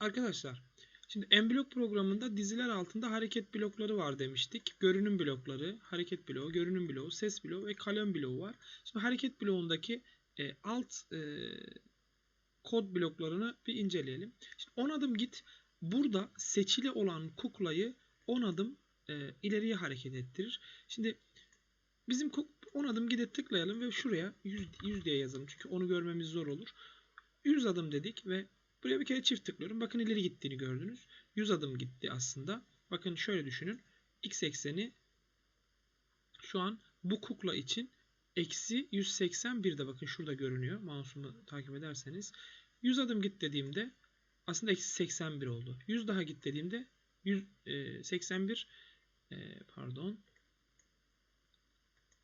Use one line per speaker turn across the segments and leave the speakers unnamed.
Arkadaşlar şimdi M-Block programında diziler altında hareket blokları var demiştik. Görünüm blokları, hareket bloğu, görünüm bloğu, ses bloğu ve kalem bloğu var. Şimdi hareket bloğundaki e, alt e, kod bloklarını bir inceleyelim. Şimdi 10 adım git. Burada seçili olan kuklayı 10 adım e, ileriye hareket ettirir. Şimdi bizim kuk- 10 adım gide tıklayalım ve şuraya 100, 100 diye yazalım. Çünkü onu görmemiz zor olur. 100 adım dedik ve buraya bir kere çift tıklıyorum. Bakın ileri gittiğini gördünüz. 100 adım gitti aslında. Bakın şöyle düşünün. X ekseni şu an bu kukla için eksi 181 de bakın şurada görünüyor. Mouse'umu takip ederseniz. 100 adım git dediğimde aslında eksi 81 oldu. 100 daha git dediğimde 100, e, 81 e, pardon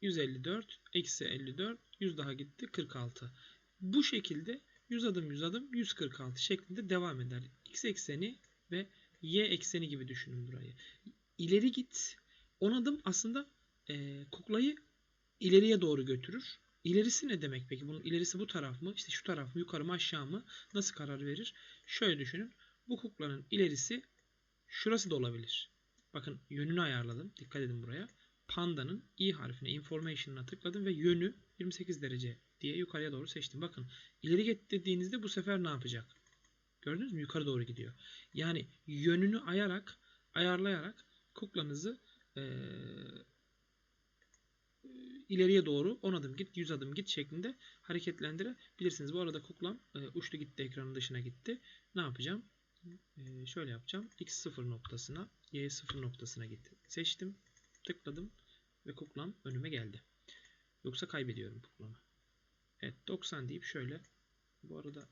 154 eksi 54 100 daha gitti 46. Bu şekilde 100 adım 100 adım 146 şeklinde devam eder. X ekseni ve Y ekseni gibi düşünün burayı. İleri git. 10 adım aslında e, kuklayı ileriye doğru götürür. İlerisi ne demek peki? Bunun ilerisi bu taraf mı? İşte şu taraf mı? Yukarı mı? Aşağı mı? Nasıl karar verir? Şöyle düşünün. Bu kuklanın ilerisi şurası da olabilir. Bakın yönünü ayarladım. Dikkat edin buraya. Panda'nın i harfine, information'ına tıkladım ve yönü 28 derece diye yukarıya doğru seçtim. Bakın ileri git dediğinizde bu sefer ne yapacak? Gördünüz mü? Yukarı doğru gidiyor. Yani yönünü ayarak, ayarlayarak kuklanızı eee ileriye doğru 10 adım git, 100 adım git şeklinde hareketlendirebilirsiniz. Bu arada kuklam e, uçtu gitti ekranın dışına gitti. Ne yapacağım? E, şöyle yapacağım. X 0 noktasına, Y 0 noktasına gitti. Seçtim, tıkladım ve kuklam önüme geldi. Yoksa kaybediyorum kuklamı. Evet 90 deyip şöyle bu arada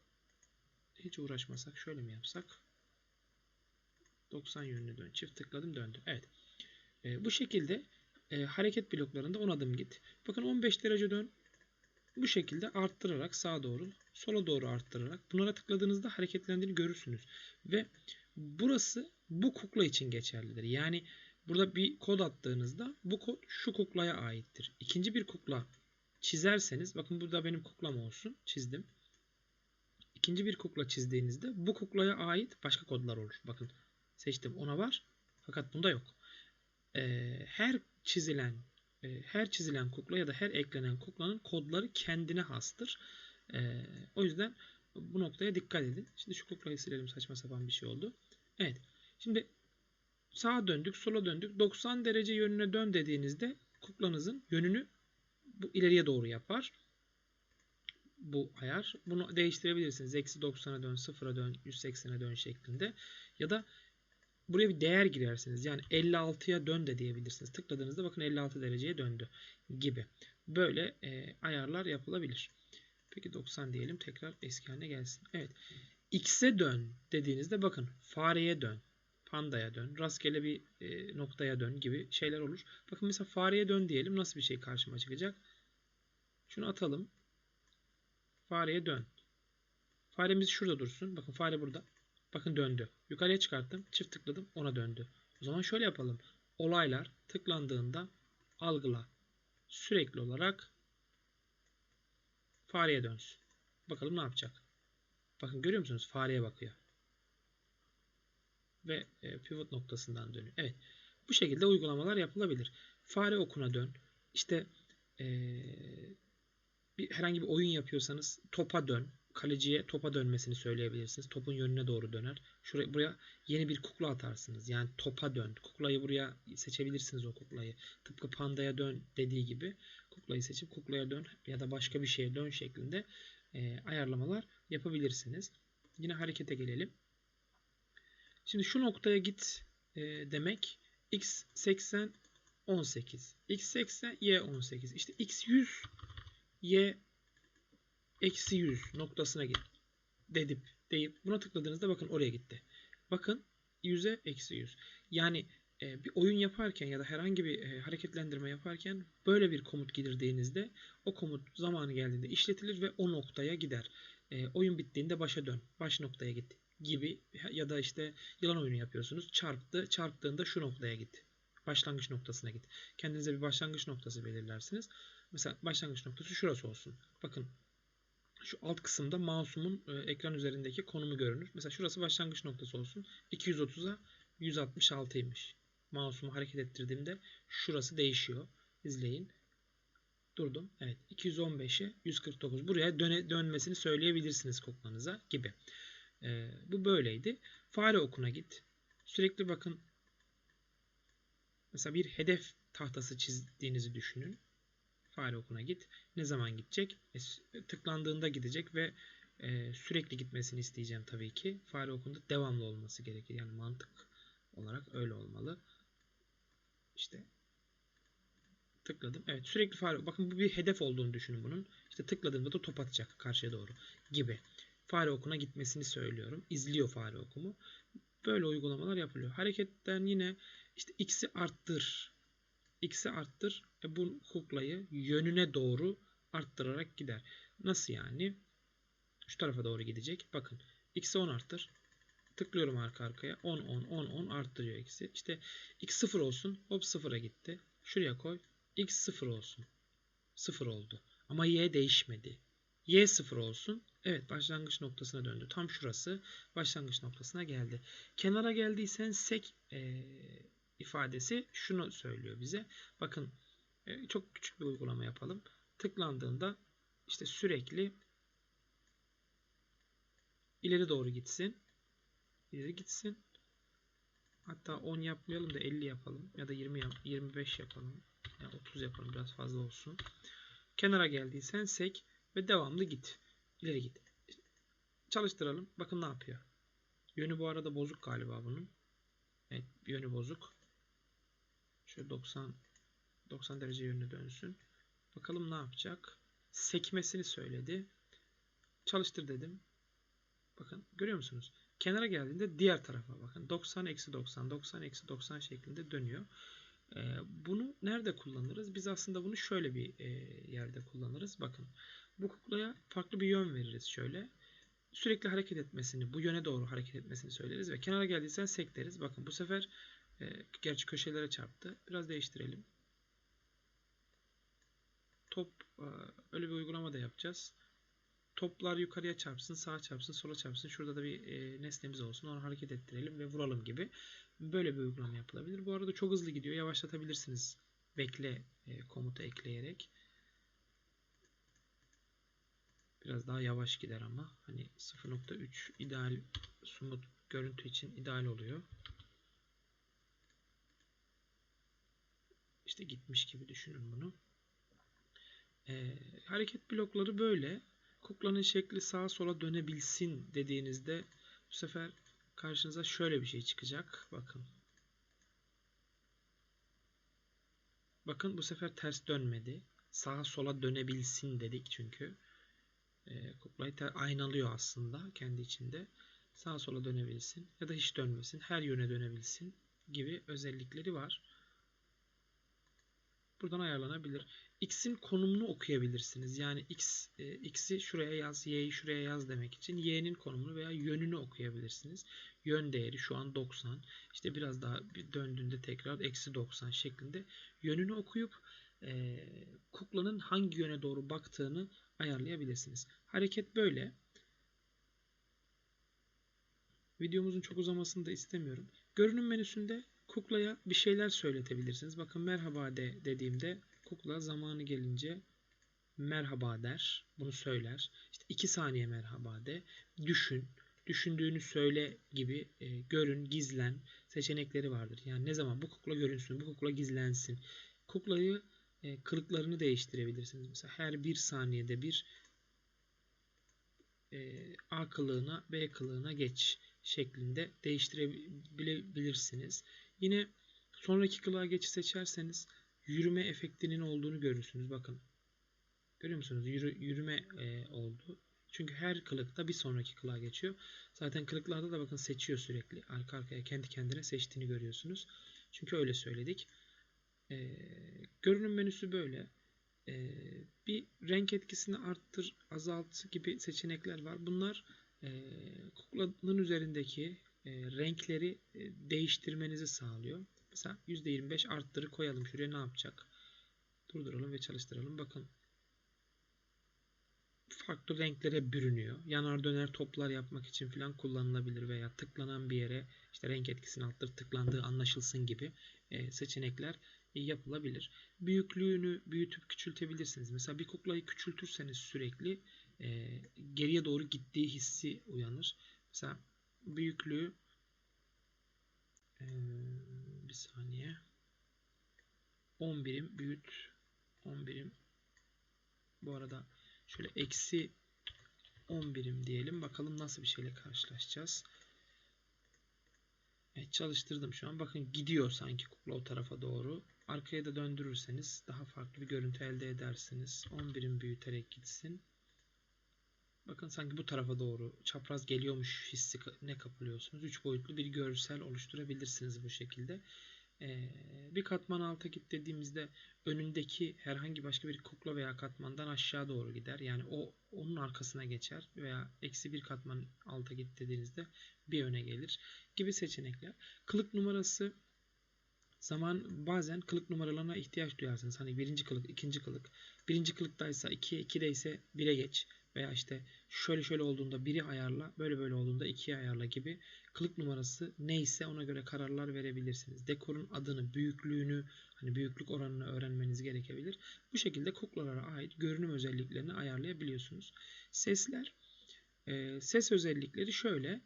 hiç uğraşmasak şöyle mi yapsak? 90 yönüne dön. Çift tıkladım döndü. Evet. E, bu şekilde e, hareket bloklarında 10 adım git. Bakın 15 derece dön. Bu şekilde arttırarak sağa doğru, sola doğru arttırarak bunlara tıkladığınızda hareketlendiğini görürsünüz. Ve burası bu kukla için geçerlidir. Yani burada bir kod attığınızda bu kod şu kuklaya aittir. İkinci bir kukla çizerseniz, bakın burada benim kuklam olsun, çizdim. İkinci bir kukla çizdiğinizde bu kuklaya ait başka kodlar olur. Bakın seçtim ona var fakat bunda yok. Ee, her çizilen e, her çizilen kukla ya da her eklenen kuklanın kodları kendine hastır. E, o yüzden bu noktaya dikkat edin. Şimdi şu kuklayı silelim saçma sapan bir şey oldu. Evet. Şimdi sağa döndük, sola döndük. 90 derece yönüne dön dediğinizde kuklanızın yönünü bu ileriye doğru yapar. Bu ayar. Bunu değiştirebilirsiniz. Eksi 90'a dön, 0'a dön, 180'e dön şeklinde. Ya da buraya bir değer girersiniz. Yani 56'ya dön de diyebilirsiniz. Tıkladığınızda bakın 56 dereceye döndü gibi. Böyle e, ayarlar yapılabilir. Peki 90 diyelim. Tekrar eski haline gelsin. Evet. X'e dön dediğinizde bakın fareye dön. Pandaya dön. Rastgele bir e, noktaya dön gibi şeyler olur. Bakın mesela fareye dön diyelim. Nasıl bir şey karşıma çıkacak? Şunu atalım. Fareye dön. Faremiz şurada dursun. Bakın fare burada. Bakın döndü. Yukarıya çıkarttım. Çift tıkladım. Ona döndü. O zaman şöyle yapalım. Olaylar tıklandığında algıla. Sürekli olarak fareye dönsün. Bakalım ne yapacak. Bakın görüyor musunuz? Fareye bakıyor. Ve e, pivot noktasından dönüyor. Evet. Bu şekilde uygulamalar yapılabilir. Fare okuna dön. İşte e, bir, herhangi bir oyun yapıyorsanız topa dön kaleciye topa dönmesini söyleyebilirsiniz. Topun yönüne doğru döner. Şuraya buraya yeni bir kukla atarsınız. Yani topa dön. Kuklayı buraya seçebilirsiniz o kuklayı. Tıpkı pandaya dön dediği gibi kuklayı seçip kuklaya dön ya da başka bir şeye dön şeklinde e, ayarlamalar yapabilirsiniz. Yine harekete gelelim. Şimdi şu noktaya git e, demek x 80 18. x 80 y 18. İşte x 100 y eksi 100 noktasına git dedip deyip buna tıkladığınızda bakın oraya gitti. Bakın 100'e eksi 100. Yani e, bir oyun yaparken ya da herhangi bir e, hareketlendirme yaparken böyle bir komut girdiğinizde o komut zamanı geldiğinde işletilir ve o noktaya gider. E, oyun bittiğinde başa dön. Baş noktaya git gibi ya da işte yılan oyunu yapıyorsunuz. Çarptı. Çarptığında şu noktaya git. Başlangıç noktasına git. Kendinize bir başlangıç noktası belirlersiniz. Mesela başlangıç noktası şurası olsun. Bakın şu alt kısımda mouse'umun e, ekran üzerindeki konumu görünür. Mesela şurası başlangıç noktası olsun. 230'a 166'ymış. Mouse'umu hareket ettirdiğimde şurası değişiyor. İzleyin. Durdum. Evet. 215'e 149. Buraya döne, dönmesini söyleyebilirsiniz kuklanıza gibi. Ee, bu böyleydi. Fare okuna git. Sürekli bakın mesela bir hedef tahtası çizdiğinizi düşünün. Fare okuna git. Ne zaman gidecek? E, tıklandığında gidecek ve e, sürekli gitmesini isteyeceğim tabii ki. Fare okunda devamlı olması gerekir. Yani mantık olarak öyle olmalı. İşte tıkladım. Evet sürekli fare. Bakın bu bir hedef olduğunu düşünün bunun. İşte tıkladığımda da top atacak karşıya doğru gibi. Fare okuna gitmesini söylüyorum. İzliyor fare okumu. Böyle uygulamalar yapılıyor. Hareketten yine işte x'i arttır. X'i arttır. E bu kuklayı yönüne doğru arttırarak gider. Nasıl yani? Şu tarafa doğru gidecek. Bakın x'i 10 arttır. Tıklıyorum arka arkaya. 10 10 10 10 arttırıyor x'i. İşte x 0 olsun. Hop 0'a gitti. Şuraya koy. x 0 olsun. 0 oldu. Ama y değişmedi. y 0 olsun. Evet başlangıç noktasına döndü. Tam şurası başlangıç noktasına geldi. Kenara geldiysen sek e, ifadesi şunu söylüyor bize. Bakın e, çok küçük bir uygulama yapalım. Tıklandığında işte sürekli ileri doğru gitsin. İleri gitsin. Hatta 10 yapmayalım da 50 yapalım. Ya da 20 yap 25 yapalım. Ya 30 yapalım. Biraz fazla olsun. Kenara geldiysen sek ve devamlı git. İleri git. Çalıştıralım. Bakın ne yapıyor. Yönü bu arada bozuk galiba bunun. Evet yönü bozuk. Şöyle 90 90 derece yönüne dönsün. Bakalım ne yapacak. Sekmesini söyledi. Çalıştır dedim. Bakın görüyor musunuz? Kenara geldiğinde diğer tarafa bakın. 90 eksi 90 90 eksi 90 şeklinde dönüyor. Ee, bunu nerede kullanırız? Biz aslında bunu şöyle bir e, yerde kullanırız. Bakın bu kuklaya farklı bir yön veririz şöyle. Sürekli hareket etmesini, bu yöne doğru hareket etmesini söyleriz ve kenara geldiysen sek deriz. Bakın bu sefer e, gerçi köşelere çarptı. Biraz değiştirelim. Top e, öyle bir uygulama da yapacağız. Toplar yukarıya çarpsın, sağa çarpsın, sola çarpsın. Şurada da bir e, nesnemiz olsun. Onu hareket ettirelim ve vuralım gibi. Böyle bir uygulama yapılabilir. Bu arada çok hızlı gidiyor. Yavaşlatabilirsiniz. Bekle e, komutu ekleyerek. Biraz daha yavaş gider ama. Hani 0.3 ideal sumut görüntü için ideal oluyor. İşte gitmiş gibi düşünün bunu. E, hareket blokları böyle. Kuklanın şekli sağa sola dönebilsin dediğinizde bu sefer karşınıza şöyle bir şey çıkacak. Bakın. Bakın bu sefer ters dönmedi. Sağa sola dönebilsin dedik çünkü. E, kuklayı aynalıyor aslında kendi içinde. Sağa sola dönebilsin ya da hiç dönmesin. Her yöne dönebilsin gibi özellikleri var. Buradan ayarlanabilir. X'in konumunu okuyabilirsiniz. Yani X, e, X'i şuraya yaz, Y'yi şuraya yaz demek için Y'nin konumunu veya yönünü okuyabilirsiniz. Yön değeri şu an 90. İşte biraz daha döndüğünde tekrar eksi 90 şeklinde yönünü okuyup e, kuklanın hangi yöne doğru baktığını ayarlayabilirsiniz. Hareket böyle. Videomuzun çok uzamasını da istemiyorum. Görünüm menüsünde kuklaya bir şeyler söyletebilirsiniz. Bakın merhaba de dediğimde kukla zamanı gelince merhaba der. Bunu söyler. İşte 2 saniye merhaba de. Düşün. Düşündüğünü söyle gibi e, görün, gizlen seçenekleri vardır. Yani ne zaman bu kukla görünsün, bu kukla gizlensin. Kuklayı e, kılıklarını değiştirebilirsiniz. Mesela her bir saniyede bir e, A kılığına B kılığına geç şeklinde değiştirebilirsiniz. Yine sonraki kılığa geçiş seçerseniz yürüme efektinin olduğunu görürsünüz. Bakın. Görüyor musunuz? Yürü, yürüme e, oldu. Çünkü her kılıkta bir sonraki kılığa geçiyor. Zaten kılıklarda da bakın seçiyor sürekli. Arka arkaya kendi kendine seçtiğini görüyorsunuz. Çünkü öyle söyledik. E, görünüm menüsü böyle. E, bir renk etkisini arttır, azalt gibi seçenekler var. Bunlar e, kuklanın üzerindeki e, renkleri e, değiştirmenizi sağlıyor. Mesela %25 arttırı koyalım. Şuraya ne yapacak? Durduralım ve çalıştıralım. Bakın farklı renklere bürünüyor. Yanar döner toplar yapmak için falan kullanılabilir veya tıklanan bir yere işte renk etkisini arttırıp tıklandığı anlaşılsın gibi e, seçenekler yapılabilir. Büyüklüğünü büyütüp küçültebilirsiniz. Mesela bir kuklayı küçültürseniz sürekli geriye doğru gittiği hissi uyanır. Mesela büyüklüğü e, bir saniye 10 birim büyüt 10 birim bu arada şöyle eksi 10 birim diyelim. Bakalım nasıl bir şeyle karşılaşacağız. Evet çalıştırdım şu an. Bakın gidiyor sanki kukla o tarafa doğru. Arkaya da döndürürseniz daha farklı bir görüntü elde edersiniz. 10 birim büyüterek gitsin. Bakın sanki bu tarafa doğru çapraz geliyormuş hissi ne kapılıyorsunuz. 3 boyutlu bir görsel oluşturabilirsiniz bu şekilde. Ee, bir katman alta git dediğimizde önündeki herhangi başka bir kukla veya katmandan aşağı doğru gider. Yani o onun arkasına geçer veya eksi bir katman alta git dediğinizde bir öne gelir gibi seçenekler. Kılık numarası zaman bazen kılık numaralarına ihtiyaç duyarsınız. Hani birinci kılık, ikinci kılık. Birinci kılıktaysa 2'ye, 2'de ise 1'e geç. Veya işte şöyle şöyle olduğunda 1'i ayarla, böyle böyle olduğunda 2'ye ayarla gibi kılık numarası neyse ona göre kararlar verebilirsiniz. Dekorun adını, büyüklüğünü, hani büyüklük oranını öğrenmeniz gerekebilir. Bu şekilde kuklalara ait görünüm özelliklerini ayarlayabiliyorsunuz. Sesler, e, ses özellikleri şöyle.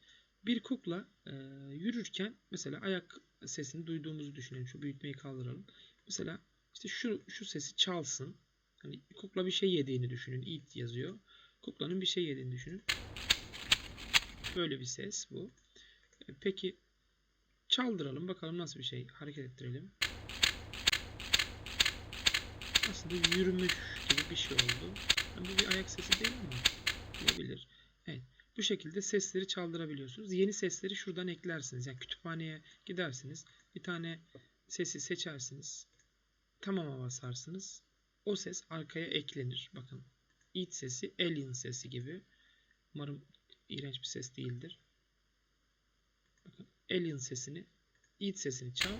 Bir kukla e, yürürken mesela ayak sesini duyduğumuzu düşünelim. Şu büyütmeyi kaldıralım. Mesela işte şu şu sesi çalsın. Hani kukla bir şey yediğini düşünün. Eat yazıyor. Kuklanın bir şey yediğini düşünün. Böyle bir ses bu. E, Peki çaldıralım bakalım nasıl bir şey hareket ettirelim. Aslında yürümüş gibi bir şey oldu. Yani bu bir ayak sesi değil ama olabilir. Evet. Bu şekilde sesleri çaldırabiliyorsunuz. Yeni sesleri şuradan eklersiniz. Yani kütüphaneye gidersiniz. Bir tane sesi seçersiniz. Tamama basarsınız. O ses arkaya eklenir. Bakın. Eat sesi alien sesi gibi. Umarım iğrenç bir ses değildir. Bakın alien sesini eat sesini çal.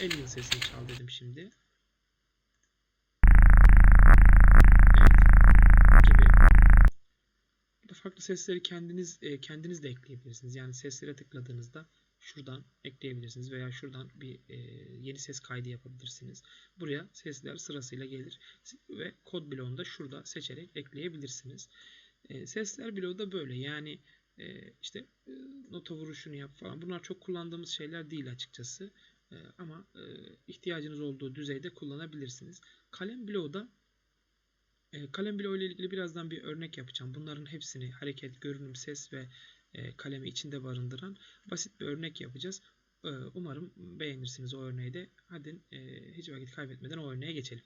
Alien sesini çal dedim şimdi. Farklı sesleri kendiniz e, kendiniz de ekleyebilirsiniz. Yani seslere tıkladığınızda şuradan ekleyebilirsiniz veya şuradan bir e, yeni ses kaydı yapabilirsiniz. Buraya sesler sırasıyla gelir ve kod bloğunu da şurada seçerek ekleyebilirsiniz. E, sesler bloğu da böyle. Yani e, işte e, nota vuruşunu yap falan. Bunlar çok kullandığımız şeyler değil açıkçası. E, ama e, ihtiyacınız olduğu düzeyde kullanabilirsiniz. Kalem bloğu da e, kalem bloğu ile ilgili birazdan bir örnek yapacağım. Bunların hepsini hareket, görünüm, ses ve kalemi içinde barındıran basit bir örnek yapacağız. E, umarım beğenirsiniz o örneği de. Hadi e, hiç vakit kaybetmeden o örneğe geçelim.